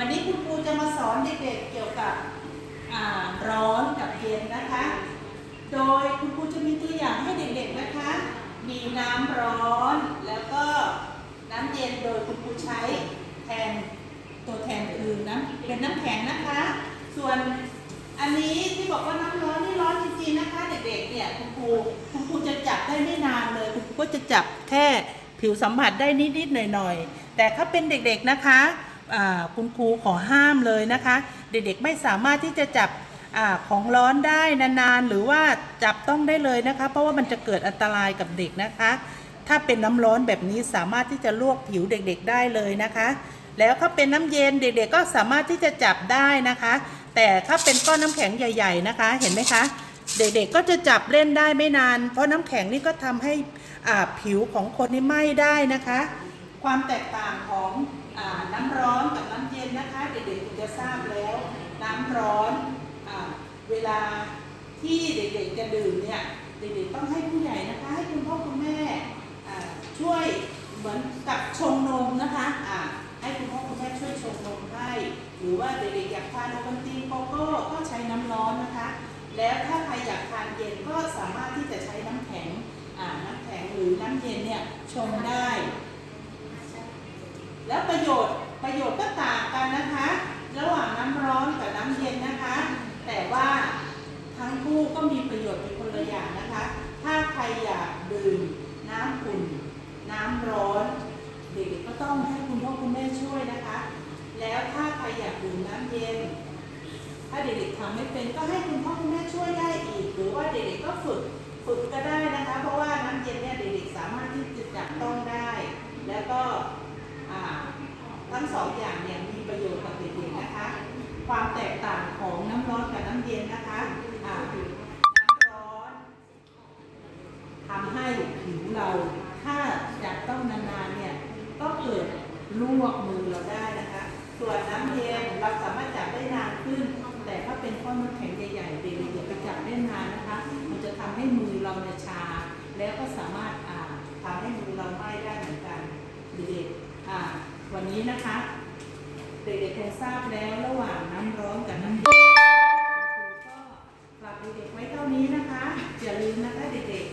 วันนี้คุณครูจะมาสอนเด็กๆเกี่ยวกับร้อนกับเย็นนะคะ โดยคุณครูจะมีตัวอย่างให้เด็กๆนะคะ มีน้ำร้อนแล้วก็น้ำเย็นโดยคุณครูใช้แทนตัวแทนคือน้ำเป็นน้ำแข็งนะคะ ส่วนอันนี้ที่บอกว่าน้ำร้อนนี่ร้อนจริงๆนะคะ เด็กๆเนี่ยคุณครูคุณครูจะจับได้ไม่นานเลยคุณครูก็จะจับแค่ผิวสัมผัสได้นิดๆหน่อยๆแต่ถ้าเป็นเด็กๆนะคะ คุณครูขอห้ามเลยนะคะ เด็กๆไม่สามารถที่จะจับอของร้อนได้นานๆ หรือว่าจับต้องได้เลยนะคะ เพราะว่ามันจะเกิดอันตรายกับเด็กนะคะ ถ้าเป็นน้ำร้อนแบบนี้สามารถที่จะลวกผิวเด็กๆได้เลยนะคะ แล้วถ้าเป็นน้ำเย็นเด็กๆก็สามารถที่จะจับได้นะคะ แต่ถ้าเป็นก้อนน้ำแข็งใหญ่ ๆนะคะ เห็นไหมคะเด็กๆ ก็จะจับเล่นได้ไม่นาน เพราะน้ำแข็งนี่ก็ทำให้ผิวของคนนี่ไหม้ได้นะคะ ความแตกต่างของอน้ำร้อนกับน้ำเย็นนะคะ เด็กๆคงจะทราบแล้ว น้ำร้อนอเวลาที่เด็กๆจะดื่มเนี่ยเด็กๆต้องให้ผู้ใหญ่นะคะ ให้คุณพ่อคุณแม่ช่วยเหมือนกับชงนมนะคะอ่าให้คุณพ่อคุณแม่ช่วยชงนมให้ หรือว่าเด็กๆอยากทานโอวัลตินโกโก้ก็ใช้น้ำร้อนนะคะ แล้วถ้าใครอยากทานเย็นก็สามารถที่จะใช้น้ำแข็งน้ำแข็งหรือน้ำเย็นเนี่ยชงได้ ประโยชน์ก็ต่างกันนะคะ ระหว่างน้ำร้อนกับน้ำเย็นนะคะ แต่ว่าทั้งคู่ก็มีประโยชน์เป็นคนละอย่างนะคะ ถ้าใครอยากดื่มน้ำอุ่น น้ำร้อน เด็กๆก็ต้องให้คุณพ่อคุณแม่ช่วยนะคะ แล้วถ้าใครอยากดื่มน้ำเย็น ถ้าเด็กๆทำไม่เป็นก็ให้คุณพ่อคุณแม่ช่วยได้อีก หรือว่าเด็กๆก็ฝึกฝึกก็ได้นะคะ เพราะว่าน้ำเย็นเนี่ยเด็กๆสามารถที่จะจับต้องได้ แล้วก็อ่า ทั้งสองอย่างเนี่ยมีประโยชน์กับเด็กๆนะคะ ความแตกต่างของน้ำร้อนกับน้ำเย็นนะคะอ่าน้ำร้อนทำให้ผิวเราถ้าจับต้องนานๆเนี่ยก็เกิดลวกมือเราได้นะคะ ส่วนน้ำเย็นเราสามารถจับได้นานขึ้น แต่ถ้าเป็นก้อนน้ำแข็งใหญ่ๆเด็กๆอย่าไปจับได้นานนะคะ มันจะทำให้มือเราเนี่ยชา แล้วก็สามารถทำให้มือเราไหม้ได้เหมือนกันเด็กๆ วันนี้นะคะ เด็กๆคงทราบแล้วระหว่างน้ำร้อนกับน้ำเย็นคุณครูก็ฝากเด็กๆไว้เท่านี้นะคะอย่าลืมนะคะเด็ก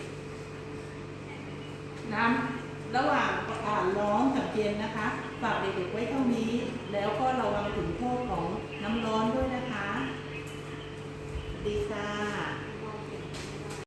ๆน้ำระหว่างอ่าร้อนกับเย็นนะคะ ฝากเด็กๆไว้เท่านี้ แล้วก็ระวังถึงโทษของ